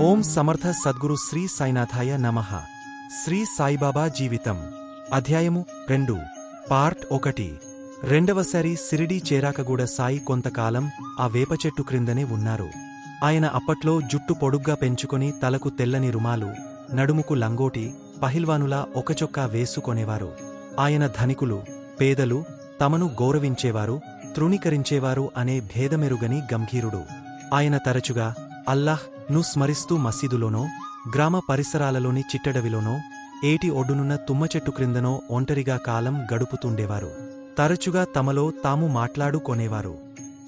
ఓం సమర్థ సద్గురు శ్రీ సాయినాథాయ నమః. శ్రీ సాయిబాబా జీవితం. అధ్యాయము రెండు. పార్ట్ ఒకటి. రెండవసారి సిరిడీ చేరాకగూడ సాయి కొంతకాలం ఆ వేపచెట్టు క్రిందనే ఉన్నారు. ఆయన అప్పట్లో జుట్టు పొడుగ్గా పెంచుకొని తలకు తెల్లని రుమాలు నడుముకు లంగోటి పహిల్వానులా ఒకచొక్కా వేసుకొనేవారు ఆయన ధనికులు పేదలు తమను గౌరవించేవారు తృణీకరించేవారు అనే భేదమెరుగని గంభీరుడు. ఆయన తరచుగా అల్లాహ్ను స్మరిస్తూ మసీదులోనో గ్రామ పరిసరాలలోని చిట్టడవిలోనో ఏటి ఒడ్డునున్న తుమ్మచెట్టు క్రిందనో ఒంటరిగా కాలం గడుపుతుండేవారు. తరచుగా తమలో తాము మాట్లాడుకొనేవారు.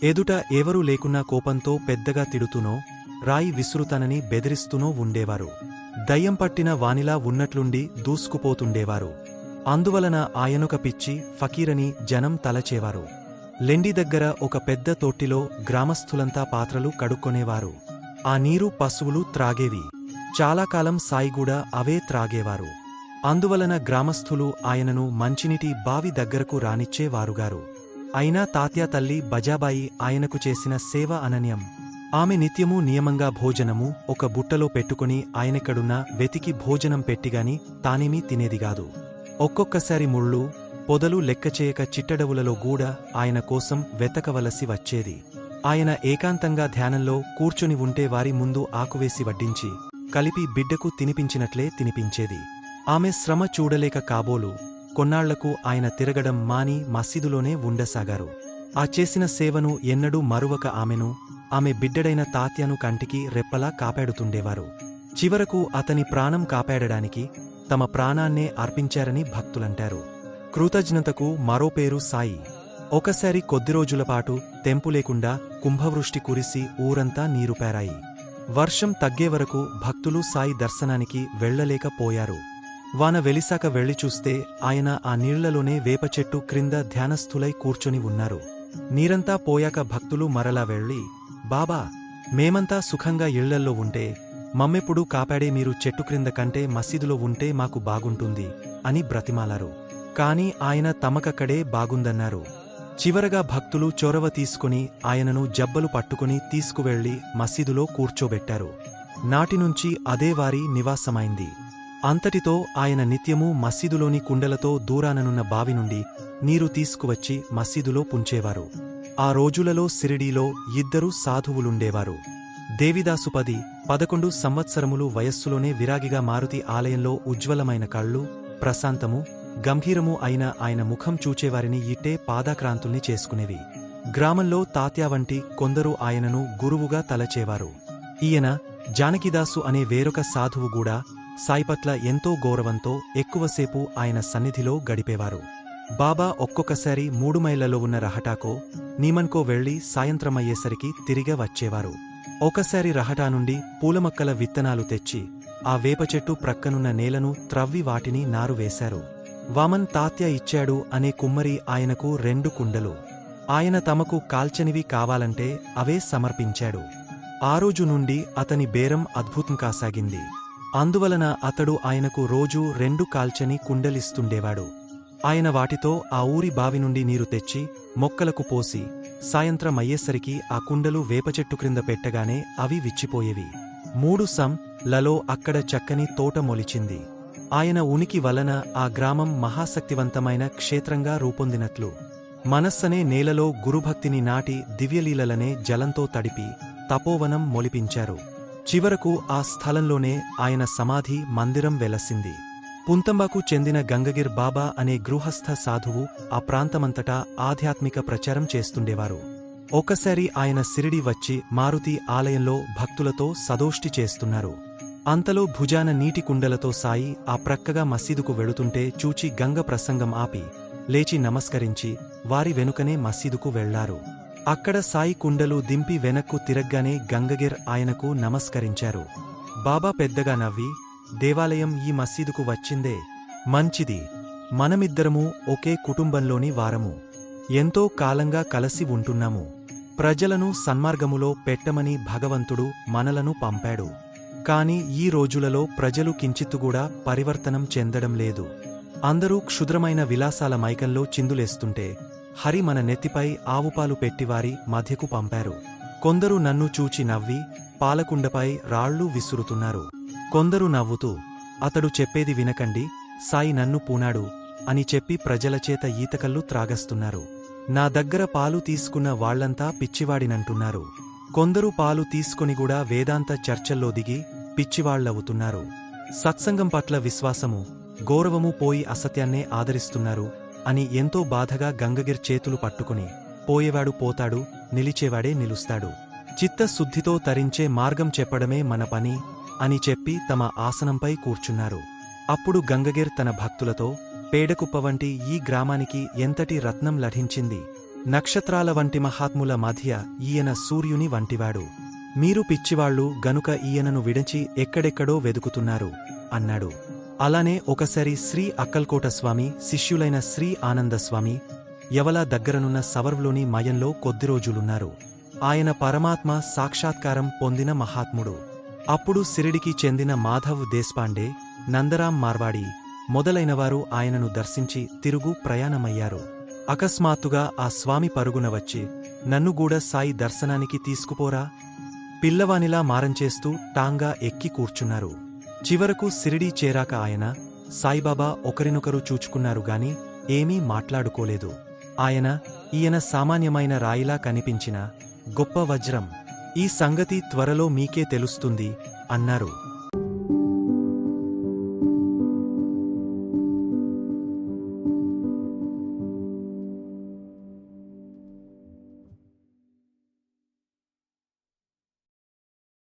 ఎదుట ఎవరూ లేకున్నా కోపంతో పెద్దగా తిడుతూనో రాయి విసురుతానని బెదిరిస్తూనో ఉండేవారు. దయ్యం పట్టిన వానిలా ఉన్నట్లుండి దూసుకుపోతుండేవారు. అందువలన ఆయనొక పిచ్చి ఫకీరని జనం తలచేవారు. లెండి దగ్గర ఒక పెద్ద తొట్టిలో గ్రామస్థులంతా పాత్రలు కడుక్కొనేవారు. ఆ నీరు పశువులు త్రాగేవి. చాలాకాలం సాయిగూడ అవే త్రాగేవారు. అందువలన గ్రామస్థులు ఆయనను మంచినీటి బావి దగ్గరకు రానిచ్చేవారుగారు అయినా తాత్యా తల్లి బజాబాయి ఆయనకు చేసిన సేవ అనన్యం. ఆమె నిత్యము నియమంగా భోజనము ఒక బుట్టలో పెట్టుకుని ఆయనెక్కడున్నా వెతికి భోజనం పెట్టిగాని తానేమీ తినేదిగాదు ఒక్కొక్కసారి ముళ్ళు పొదలు లెక్కచేయక చిట్టడవులలో గూడ ఆయన కోసం వెతకవలసి వచ్చేది. ఆయన ఏకాంతంగా ధ్యానంలో కూర్చుని ఉంటే వారి ముందు ఆకువేసి వడ్డించి కలిపి బిడ్డకు తినిపించినట్లే తినిపించేది. ఆమె శ్రమ చూడలేక కాబోలు కొన్నాళ్ళకు ఆయన తిరగడం మాని మసీదులోనే ఉండసాగారు. ఆ చేసిన సేవను ఎన్నడూ మరువక ఆమెను ఆమె బిడ్డడైన తాత్యను కంటికి రెప్పలా కాపాడుతుండేవారు. చివరకు అతని ప్రాణం కాపాడడానికి తమ ప్రాణాన్నే అర్పించారని భక్తులంటారు. కృతజ్ఞతకు మరో పేరు సాయి. ఒకసారి కొద్ది రోజులపాటు తెంపు లేకుండా కుంభవృష్టి కురిసి ఊరంతా నీరుపారాయి వర్షం తగ్గే వరకు భక్తులు సాయి దర్శనానికి వెళ్ళలేకపోయారు వాన వెలిసాక వెళ్ళి చూస్తే ఆయన ఆ నీళ్ళలోనే వేప చెట్టు క్రింద ధ్యానస్థులై కూర్చొని ఉన్నారు. నీరంతా పోయాక భక్తులు మరలా వెళ్ళి బాబా మేమంతా సుఖంగా ఇళ్ళల్లో ఉంటే మమ్మెప్పుడు కాపాడే మీరు చెట్టు క్రింద కంటే మసీదులో ఉంటే మాకు బాగుంటుంది అని బ్రతిమాలారు. కాని ఆయన తమకక్కడే బాగుందన్నారు. చివరగా భక్తులు చొరవ తీసుకుని ఆయనను జబ్బలు పట్టుకుని తీసుకువెళ్ళి మసీదులో కూర్చోబెట్టారు. నాటినుంచి అదే వారి నివాసమైంది. అంతటితో ఆయన నిత్యమూ మసీదులోని కుండలతో దూరాననున్న బావి నుండి నీరు తీసుకువచ్చి మసీదులో పుంచేవారు. ఆ రోజులలో సిరిడీలో ఇద్దరు సాధువులుండేవారు. దేవిదాసుపది పదకొండు సంవత్సరములు వయస్సులోనే విరాగిగా మారుతి ఆలయంలో ఉజ్వలమైన కళ్ళు ప్రశాంతము గంభీరము అయిన ఆయన ముఖం చూచేవారిని ఇట్టే పాదాక్రాంతుల్ని చేసుకునేవి. గ్రామంలో తాత్యా వంటి కొందరు ఆయనను గురువుగా తలచేవారు. ఈయన జానకిదాసు అనే వేరొక సాధువు కూడా సాయిపట్ల ఎంతో గౌరవంతో ఎక్కువసేపు ఆయన సన్నిధిలో గడిపేవారు. బాబా ఒక్కొక్కసారి మూడు మైళ్ళలో ఉన్న రహటాకో నీమన్కో వెళ్ళి సాయంత్రమయ్యేసరికి తిరిగ వచ్చేవారు. ఒకసారి రహటా నుండి పూలమక్కల విత్తనాలు తెచ్చి ఆ వేపచెట్టు ప్రక్కనున్న నేలను త్రవ్వి వాటిని నారు వేశారు. వామన్ తాత్య ఇచ్చాడు అనే కుమ్మరి ఆయనకు రెండు కుండలు. ఆయన తమకు కాల్చనివి కావాలంటే అవే సమర్పించాడు. ఆ రోజు నుండి అతని బేరం అద్భుతం కాసాగింది. అందువలన అతడు ఆయనకు రోజూ రెండు కాల్చని కుండలిస్తుండేవాడు. ఆయన వాటితో ఆ ఊరి బావి నుండి నీరు తెచ్చి మొక్కలకు పోసి సాయంత్రం అయ్యేసరికి ఆ కుండలు వేపచెట్టు క్రింద పెట్టగానే అవి విచ్చిపోయేవి. మూడు సం లలో అక్కడ చక్కని తోట మొలిచింది. ఆయన ఉనికి వలన ఆ గ్రామం మహాశక్తివంతమైన క్షేత్రంగా రూపొందినట్లు. మనస్సనే నేలలో గురుభక్తిని నాటి దివ్యలీలలనే జలంతో తడిపి తపోవనం మొలిపించారు. చివరకు ఆ స్థలంలోనే ఆయన సమాధి మందిరం వెలసింది. పుంతంబాకు చెందిన గంగగిర్ బాబా అనే గృహస్థ సాధువు ఆ ప్రాంతమంతటా ఆధ్యాత్మిక ప్రచారం చేస్తుండేవారు. ఒకసారి ఆయన సిరిడి వచ్చి మారుతి ఆలయంలో భక్తులతో సదోష్టి చేస్తున్నారు. అంతలో భుజాన నీటి కుండలతో సాయి ఆ ప్రక్కగా మసీదుకు వెళుతుంటే చూచి గంగ ప్రసంగం ఆపి లేచి నమస్కరించి వారి వెనుకనే మసీదుకు వెళ్ళారు. అక్కడ సాయి కుండలు దింపి వెనక్కు తిరగ్గానే గంగగిర్ ఆయనకు నమస్కరించారు. బాబా పెద్దగా నవ్వి దేవాలయం ఈ మసీదుకు వచ్చిందే మంచిది. మనమిద్దరము ఒకే కుటుంబంలోని వారము. ఎంతో కాలంగా కలసి ఉంటున్నాము. ప్రజలను సన్మార్గములో పెట్టమని భగవంతుడు మనలను పంపాడు. కాని ఈ రోజులలో ప్రజలు కించిత్తుగూడా పరివర్తనం చెందడం లేదు. అందరూ క్షుద్రమైన విలాసాల మైకంలో చిందులేస్తుంటే హరి మన నెత్తిపై ఆవుపాలు పెట్టివారి మధ్యకు పంపారు. కొందరు నన్ను చూచి నవ్వి పాలకుండపై రాళ్ళు విసురుతున్నారు. కొందరు నవ్వుతూ అతడు చెప్పేది వినకండి సాయి నన్ను పూనాడు అని చెప్పి ప్రజలచేత ఈతకల్లు త్రాగస్తున్నారు. నా దగ్గర పాలు తీసుకున్న వాళ్ళంతా పిచ్చివాడినంటున్నారు. కొందరు పాలు తీసుకొని కూడా వేదాంత చర్చల్లో దిగి పిచ్చివాళ్ళవుతున్నారు. సత్సంగం పట్ల విశ్వాసము గౌరవము పోయి అసత్యాన్నే ఆదరిస్తున్నారు అని ఎంతో బాధగా గంగగిర్ చేతులు పట్టుకుని పోయేవాడు పోతాడు నిలిచేవాడే నిలుస్తాడు. చిత్తశుద్ధితో తరించే మార్గం చెప్పడమే మన పని అని చెప్పి తమ ఆసనంపై కూర్చున్నారు. అప్పుడు గంగగిర్ తన భక్తులతో పేడకుప్ప వంటి ఈ గ్రామానికి ఎంతటి రత్నం లభించింది? నక్షత్రాల వంటి మహాత్ముల మధ్య ఈయన సూర్యుని వంటివాడు. మీరు పిచ్చివాళ్ళు గనుక ఈయనను విడిచి ఎక్కడెక్కడో వెదుకుతున్నారు అన్నాడు. అలానే ఒకసారి శ్రీ అక్కల్కోట స్వామి శిష్యులైన శ్రీ ఆనందస్వామి యవల దగ్గరనున్న సవర్వ్లోని మయంలో కొద్ది రోజులున్నారు. ఆయన పరమాత్మ సాక్షాత్కారం పొందిన మహాత్ముడు. అప్పుడు సిరిడికి చెందిన మాధవ్ దేశ్పాండే నందరాం మార్వాడి మొదలైనవారు ఆయనను దర్శించి తిరుగు ప్రయాణమయ్యారు. అకస్మాత్తుగా ఆ స్వామి పరుగున వచ్చి నన్ను కూడా సాయి దర్శనానికి తీసుకుపోరా పిల్లవానిలా మారంచేస్తూ టాంగా ఎక్కి కూర్చున్నారు. చివరకు సిరిడీ చేరాక ఆయన సాయిబాబా ఒకరినొకరు చూచుకున్నారు గాని ఏమీ మాట్లాడుకోలేదు. ఆయన ఈయన సామాన్యమైన రాయిలా కనిపించిన గొప్ప వజ్రం. ఈ సంగతి త్వరలో మీకే తెలుస్తుంది అన్నారు.